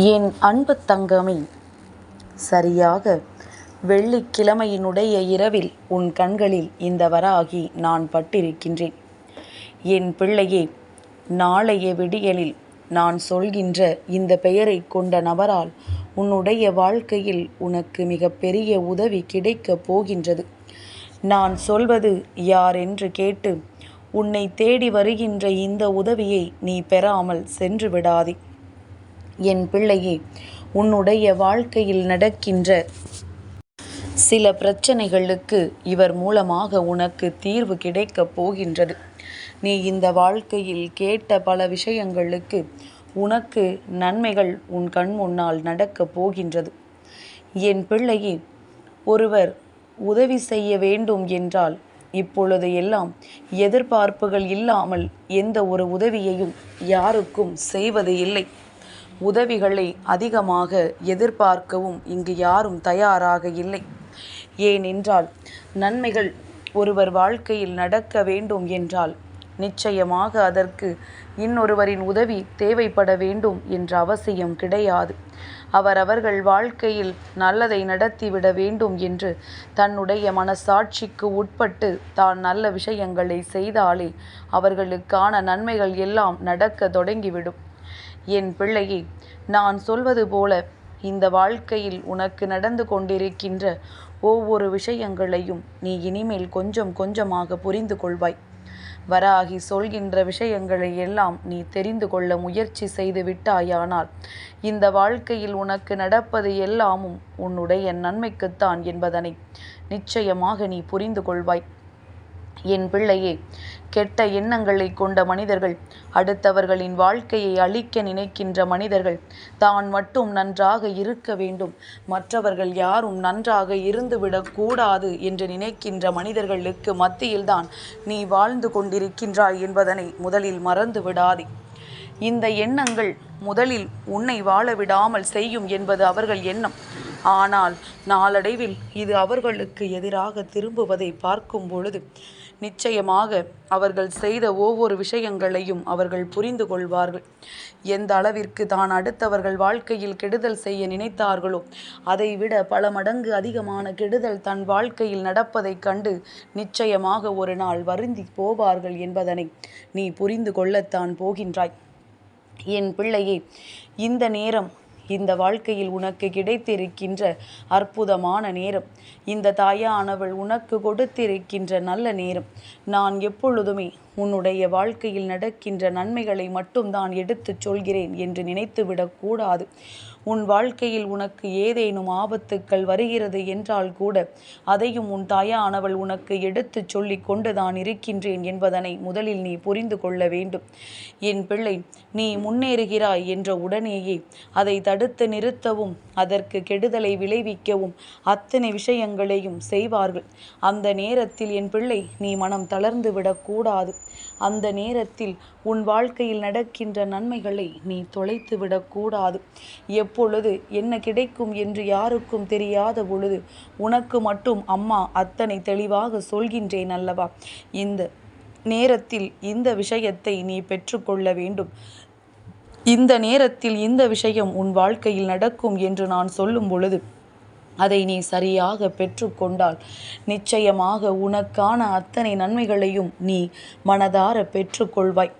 என் அன்பு தங்கமே சரியாக வெள்ளிக்கிழமையினுடைய இரவில் உன் கண்களில் இந்த வராகி நான் பட்டிருக்கின்றேன். என் பிள்ளையே நாளைய விடியலில் நான் சொல்கின்ற இந்த பெயரை கொண்ட நபரால் உன்னுடைய வாழ்க்கையில் உனக்கு மிகப்பெரிய உதவி கிடைக்கப் போகின்றது. நான் சொல்வது யார் என்று கேட்டு உன்னை தேடி வருகின்ற இந்த உதவியை நீ பெறாமல் சென்று விடாதே. என் பிள்ளையே உன்னுடைய வாழ்க்கையில் நடக்கின்ற சில பிரச்சனைகளுக்கு இவர் மூலமாக உனக்கு தீர்வு கிடைக்கப் போகின்றது. நீ இந்த வாழ்க்கையில் கேட்ட பல விஷயங்களுக்கு உனக்கு நன்மைகள் உன் கண் முன்னால் நடக்கப் போகின்றது. என் பிள்ளையே ஒருவர் உதவி செய்ய வேண்டும் என்றால் இப்பொழுது எல்லாம் எதிர்பார்ப்புகள் இல்லாமல் எந்த ஒரு உதவியையும் யாருக்கும் செய்வது இல்லை. உதவிகளை அதிகமாக எதிர்பார்க்கவும் இங்கு யாரும் தயாராக இல்லை. ஏனென்றால் நன்மைகள் ஒருவர் வாழ்க்கையில் நடக்க வேண்டும் என்றால் நிச்சயமாக அதற்கு இன்னொருவரின் உதவி தேவைப்பட வேண்டும் என்ற அவசியம் கிடையாது. அவரவர்கள் வாழ்க்கையில் நல்லதை நடத்திவிட வேண்டும் என்று தன்னுடைய மனசாட்சிக்கு உட்பட்டு தான் நல்ல விஷயங்களை செய்தாலே அவர்களுக்கான நன்மைகள் எல்லாம் நடக்க தொடங்கிவிடும். என் பிள்ளையே நான் சொல்வது போல இந்த வாழ்க்கையில் உனக்கு நடந்து கொண்டிருக்கின்ற ஒவ்வொரு விஷயங்களையும் நீ இனிமேல் கொஞ்சம் கொஞ்சமாக புரிந்து கொள்வாய். வராகி சொல்கின்ற விஷயங்களை எல்லாம் நீ தெரிந்து கொள்ள முயற்சி செய்து விட்டாயானால் இந்த வாழ்க்கையில் உனக்கு நடப்பது எல்லாமும் உன்னுடைய நன்மைக்குத்தான் என்பதனை நிச்சயமாக நீ புரிந்து கொள்வாய். என் பிள்ளையே கெட்ட எண்ணங்களை கொண்ட மனிதர்கள். அடுத்தவர்களின் வாழ்க்கையை அழிக்க நினைக்கின்ற மனிதர்கள். தான் மட்டும் நன்றாக இருக்க வேண்டும். மற்றவர்கள் யாரும் நன்றாக இருந்துவிடக்கூடாது என்று நினைக்கின்ற மனிதர்களுக்கு மத்தியில்தான் நீ வாழ்ந்து கொண்டிருக்கின்றாய் என்பதனை முதலில் மறந்து விடாதே. இந்த எண்ணங்கள் முதலில் உன்னை வாழ விடாமல் செய்யும் என்பது அவர்கள் எண்ணம். ஆனால் நாளடைவில் இது அவர்களுக்கு எதிராக திரும்புவதை பார்க்கும் பொழுது நிச்சயமாக அவர்கள் செய்த ஒவ்வொரு விஷயங்களையும் அவர்கள் புரிந்து கொள்வார்கள். எந்த அளவிற்கு தான் அடுத்தவர்கள் வாழ்க்கையில் கெடுதல் செய்ய நினைத்தார்களோ அதைவிட பல மடங்கு அதிகமான கெடுதல் தன் வாழ்க்கையில் நடப்பதைக் கண்டு நிச்சயமாக ஒரு நாள் வருந்தி போவார்கள் என்பதனை நீ புரிந்து கொள்ளத்தான் போகின்றாய். என் பிள்ளையே இந்த நேரம் இந்த வாழ்க்கையில் உனக்கு கிடைத்திருக்கின்ற அற்புதமான நேரம். இந்த தாயானவள் உனக்கு கொடுத்திருக்கின்ற நல்ல நேரம். நான் எப்பொழுதுமே உன்னுடைய வாழ்க்கையில் நடக்கின்ற நன்மைகளை மட்டும்தான் எடுத்துச் சொல்கிறேன் என்று நினைத்துவிடக்கூடாது உன் வாழ்க்கையில் உனக்கு ஏதேனும் ஆபத்துக்கள் வருகிறது என்றால் கூட அதையும் உன் தாயானவள் உனக்கு எடுத்துச் சொல்லி கொண்டுதான் இருக்கின்றேன் என்பதனை முதலில் நீ புரிந்து கொள்ள வேண்டும். என் பிள்ளை நீ முன்னேறுகிறாய் என்ற உடனேயே அதை தடுத்து நிறுத்தவும் அதற்கு கெடுதலை விளைவிக்கவும் அத்தனை விஷயங்களையும் செய்வார்கள். அந்த நேரத்தில் என் பிள்ளை நீ மனம் தளர்ந்து விடக்கூடாது அந்த நேரத்தில் உன் வாழ்க்கையில் நடக்கின்ற நன்மைகளை நீ தொலைத்து விடக்கூடாது எப் எப்பொழுது என்ன கிடைக்கும் என்று யாருக்கும் தெரியாத பொழுது உனக்கு மட்டும் அம்மா அத்தனை தெளிவாக சொல்கின்றேன் அல்லவா? இந்த நேரத்தில் இந்த விஷயத்தை நீ பெற்றுக்கொள்ள வேண்டும். இந்த நேரத்தில் இந்த விஷயம் உன் வாழ்க்கையில் நடக்கும் என்று நான் சொல்லும் பொழுது அதை நீ சரியாக பெற்றுக்கொண்டால் நிச்சயமாக உனக்கான அத்தனை நன்மைகளையும் நீ மனதார பெற்றுக்கொள்வாய்.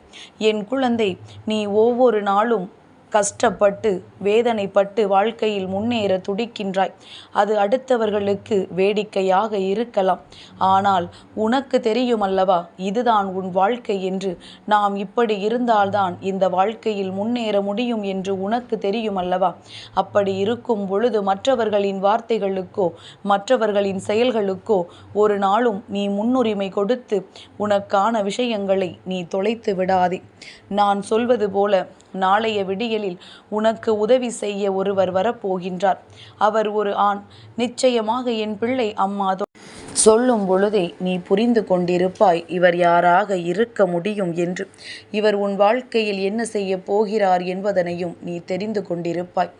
என் குழந்தை நீ ஒவ்வொரு நாளும் கஷ்டப்பட்டு வேதனைப்பட்டு வாழ்க்கையில் முன்னேற துடிக்கின்றாய். அது அடுத்தவர்களுக்கு வேடிக்கையாக இருக்கலாம். ஆனால் உனக்கு தெரியும் அல்லவா இதுதான் உன் வாழ்க்கை என்று. நாம் இப்படி இருந்தால்தான் இந்த வாழ்க்கையில் முன்னேற முடியும் என்று உனக்கு தெரியும் அல்லவா அப்படி இருக்கும் பொழுது மற்றவர்களின் வார்த்தைகளுக்கோ மற்றவர்களின் செயல்களுக்கோ ஒரு நாளும் நீ முன்னுரிமை கொடுத்து உனக்கான விஷயங்களை நீ தொலைத்து விடாதே. நான் சொல்வது போல நாளைய விடியலில் உனக்கு உதவி செய்ய ஒருவர் வரப்போகின்றார். அவர் ஒரு ஆண். நிச்சயமாக என் பிள்ளை அம்மாதோ சொல்லும் பொழுதே நீ புரிந்து கொண்டிருப்பாய். இவர் யாராக இருக்க முடியும் என்று. இவர் உன் வாழ்க்கையில் என்ன செய்ய போகிறார் என்பதனையும் நீ தெரிந்து கொண்டிருப்பாய்.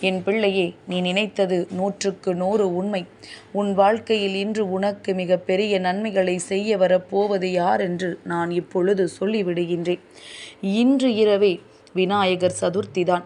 என் பிள்ளையே நீ நினைத்தது நூற்றுக்கு நூறு உண்மை. உன் வாழ்க்கையில் இன்று உனக்கு மிக பெரிய நன்மைகளை செய்ய வரப்போவது யார் என்று நான் இப்பொழுது சொல்லிவிடுகின்றேன். இன்று இரவே விநாயகர் சதுர்த்திதான்.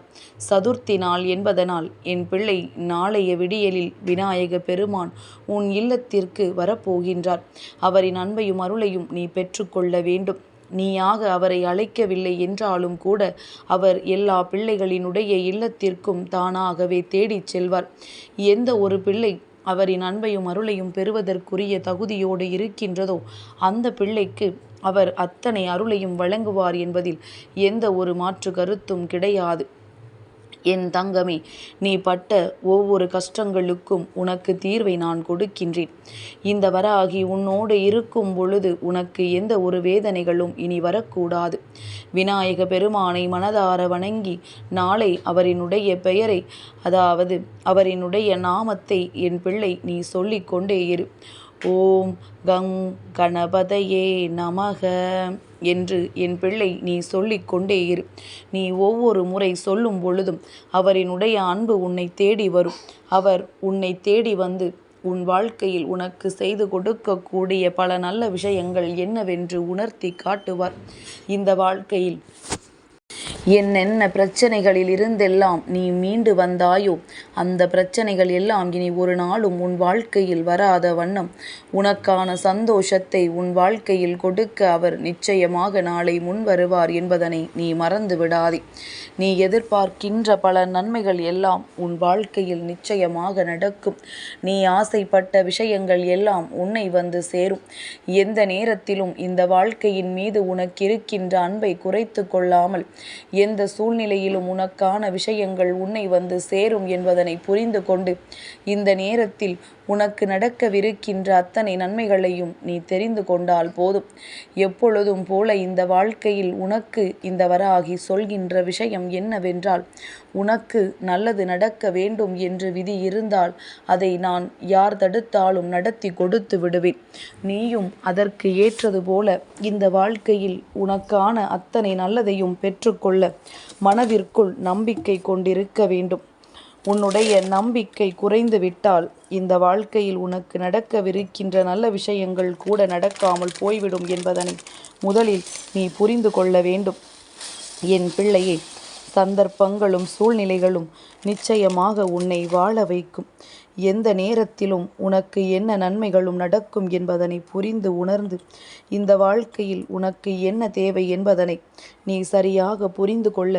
சதுர்த்தி நாள் என்பதனால் என் பிள்ளை நாளைய விடியலில் விநாயக பெருமான் உன் இல்லத்திற்கு வரப்போகின்றார். அவரின் அன்பையும் அருளையும் நீ பெற்றுக்கொள்ள வேண்டும். நீயாக அவரை அழைக்கவில்லை என்றாலும் கூட அவர் எல்லா பிள்ளைகளினுடைய இல்லத்திற்கும் தானாகவே தேடிச் செல்வார். எந்த ஒரு பிள்ளை அவரின் அன்பையும் அருளையும் பெறுவதற்குரிய தகுதியோடு இருக்கின்றதோ அந்த பிள்ளைக்கு அவர் அத்தனை அருளையும் வழங்குவார் என்பதில் எந்த ஒரு மாற்று கருத்தும் கிடையாது. என் தங்கமே நீ பட்ட ஒவ்வொரு கஷ்டங்களுக்கும் உனக்கு தீர்வை நான் கொடுக்கின்றேன். இந்த வராகி உன்னோடு இருக்கும் பொழுது உனக்கு எந்த ஒரு வேதனைகளும் இனி வரக்கூடாது. விநாயக பெருமானை மனதார வணங்கி நாளை அவரினுடைய பெயரை அதாவது அவரினுடைய நாமத்தை என் பிள்ளை நீ சொல்லிக்கொண்டே இரு. ஓம் கங் கணபதையே நமக என்று என் பிள்ளை நீ சொல்லிக் கொண்டே இரு. நீ ஒவ்வொரு முறை சொல்லும் பொழுதும் அவரினுடைய அன்பு உன்னை தேடி வரும். அவர் உன்னை தேடி வந்து உன் வாழ்க்கையில் உனக்கு செய்து கொடுக்கக்கூடிய பல நல்ல விஷயங்கள் என்னவென்று உணர்த்தி காட்டுவார். இந்த வாழ்க்கையில் என்னென்ன பிரச்சனைகளில் இருந்தெல்லாம் நீ மீண்டு வந்தாயோ அந்த பிரச்சனைகள் எல்லாம் இனி ஒரு நாளும் உன் வாழ்க்கையில் வராத வண்ணம். உனக்கான சந்தோஷத்தை உன் வாழ்க்கையில் கொடுக்க அவர் நிச்சயமாக நாளை முன் வருவார் என்பதனை நீ மறந்து விடாதே. நீ எதிர்பார்க்கின்ற பல நன்மைகள் எல்லாம் உன் வாழ்க்கையில் நிச்சயமாக நடக்கும். நீ ஆசைப்பட்ட விஷயங்கள் எல்லாம் உன்னை வந்து சேரும். எந்த நேரத்திலும் இந்த வாழ்க்கையின் மீது உனக்கு இருக்கின்ற அன்பை குறைத்து கொள்ளாமல் எந்த சூழ்நிலையிலும் உனக்கான விஷயங்கள் உன்னை வந்து சேரும் என்பதனை புரிந்து கொண்டு இந்த நேரத்தில் உனக்கு நடக்கவிருக்கின்ற அத்தனை நன்மைகளையும் நீ தெரிந்து கொண்டால் போதும். எப்பொழுதும் போல இந்த வாழ்க்கையில் உனக்கு இந்த வராகி சொல்கின்ற விஷயம் என்னவென்றால் உனக்கு நல்லது நடக்க வேண்டும் என்று விதி இருந்தால் அதை நான் யார் தடுத்தாலும் நடத்தி கொடுத்து விடுவேன். நீயும் அதற்கு ஏற்றது போல இந்த வாழ்க்கையில் உனக்கான அத்தனை நல்லதையும் பெற்றுக்கொள்ள மனதிற்குள் நம்பிக்கை கொண்டிருக்க வேண்டும். உன்னுடைய நம்பிக்கை குறைந்து விட்டால் இந்த வாழ்க்கையில் உனக்கு நடக்கவிருக்கின்ற நல்ல விஷயங்கள் கூட நடக்காமல் போய்விடும் என்பதனை முதலில் நீ புரிந்து கொள்ள வேண்டும். என் பிள்ளையே சந்தர்ப்பங்களும் சூழ்நிலைகளும் நிச்சயமாக உன்னை வாழ வைக்கும். எந்த நேரத்திலும் உனக்கு என்ன நன்மைகளும் நடக்கும் என்பதனை புரிந்து உணர்ந்து இந்த வாழ்க்கையில் உனக்கு என்ன தேவை என்பதனை நீ சரியாக புரிந்து கொள்ள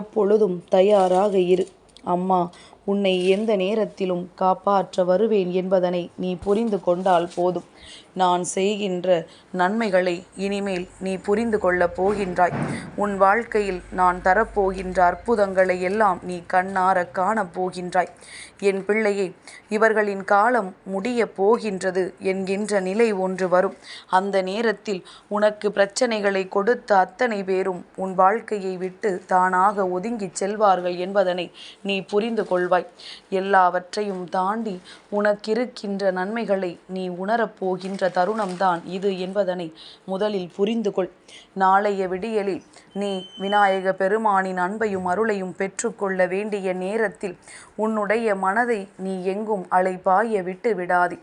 எப்பொழுதும் தயாராக இரு. அம்மா உன்னை எந்த நேரத்திலும் காப்பாற்ற வருவேன் என்பதனை நீ புரிந்து கொண்டால் போதும். நான் செய்கின்ற நன்மைகளை இனிமேல் நீ புரிந்து கொள்ளப் போகின்றாய். உன் வாழ்க்கையில் நான் தரப்போகின்ற அற்புதங்களை எல்லாம் நீ கண்ணார காணப் போகின்றாய். என் பிள்ளையே இவர்களின் காலம் முடிய போகின்றது என்கின்ற நிலை ஒன்று வரும். அந்த நேரத்தில் உனக்கு பிரச்சனைகளை கொடுத்த அத்தனை பேரும் உன் வாழ்க்கையை விட்டு தானாக ஒதுங்கிச் செல்வார்கள் என்பதனை நீ புரிந்து கொள்வாய். எல்லாவற்றையும் தாண்டி உனக்கிருக்கின்ற நன்மைகளை நீ உணரப்போகின்ற தருணம்தான் இது என்பதனை முதலில் புரிந்து கொள் நாளைய விடியலில் நீ விநாயக பெருமானின் அன்பையும் அருளையும் பெற்றுக்கொள்ள வேண்டிய நேரத்தில் உன்னுடைய மனதை நீ எங்கும் அலைபாய விட்டு விடாதே.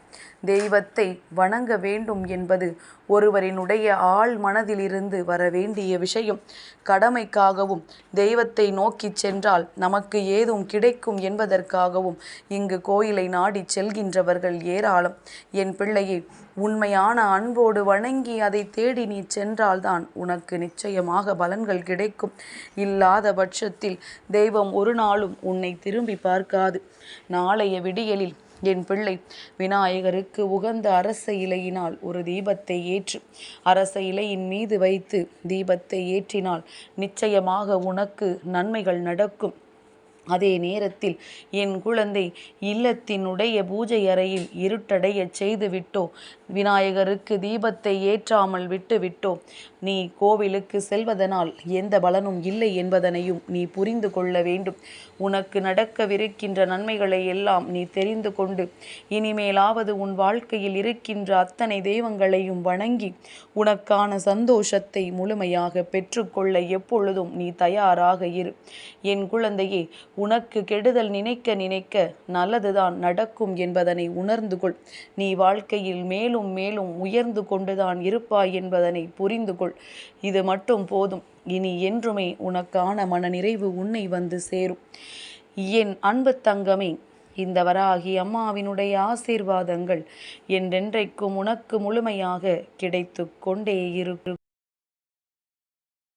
தெய்வத்தை வணங்க வேண்டும் என்பது ஒருவரினுடைய ஆள் மனதிலிருந்து வர வேண்டிய விஷயம். கடமைக்காகவும் தெய்வத்தை நோக்கி சென்றால் நமக்கு ஏதும் கிடைக்கும் என்பதற்காகவும் இங்கு கோயிலை நாடி செல்கின்றவர்கள் ஏராளம். என் பிள்ளையை உண்மையான அன்போடு வணங்கி அதை தேடி நீ சென்றால்தான் உனக்கு நிச்சயமாக பலன்கள் கிடைக்கும். இல்லாத பட்சத்தில் தெய்வம் ஒரு நாளும் உன்னை திரும்பி பார்க்காது. நாளைய விடியலில் என் பிள்ளை விநாயகருக்கு உகந்த அரச இலையினால் ஒரு தீபத்தை ஏற்று அரச இலையின் மீது வைத்து தீபத்தை ஏற்றினால் நிச்சயமாக உனக்கு நன்மைகள் நடக்கும். அதே நேரத்தில் என் குழந்தை இல்லத்தினுடைய பூஜை அறையில் இருட்டடையச் செய்துவிட்டோ விநாயகருக்கு தீபத்தை ஏற்றாமல் விட்டுவிட்டோ நீ கோவிலுக்கு செல்வதனால் எந்த பலனும் இல்லை என்பதனையும் நீ புரிந்து கொள்ள வேண்டும். உனக்கு நடக்கவிருக்கின்ற நன்மைகளை எல்லாம் நீ தெரிந்து கொண்டு இனிமேலாவது உன் வாழ்க்கையில் இருக்கின்ற அத்தனை தெய்வங்களையும் வணங்கி உனக்கான சந்தோஷத்தை முழுமையாக பெற்றுக்கொள்ள எப்பொழுதும் நீ தயாராக இரு. என் குழந்தையே உனக்கு கெடுதல் நினைக்க நினைக்க நல்லதுதான் நடக்கும் என்பதனை உணர்ந்து கொள். நீ வாழ்க்கையில் மேலும் மேலும் உயர்ந்து கொண்டுதான் இருப்பாய் என்பதனை புரிந்து கொள். இது மட்டும் போதும். இனி என்றுமே உனக்கான மனநிறைவு உன்னை வந்து சேரும். என் அன்பு தங்கமே இந்த வராகி அம்மாவினுடைய ஆசீர்வாதங்கள் என்றென்றைக்கும் உனக்கு முழுமையாக கிடைத்து கொண்டே இருக்கும்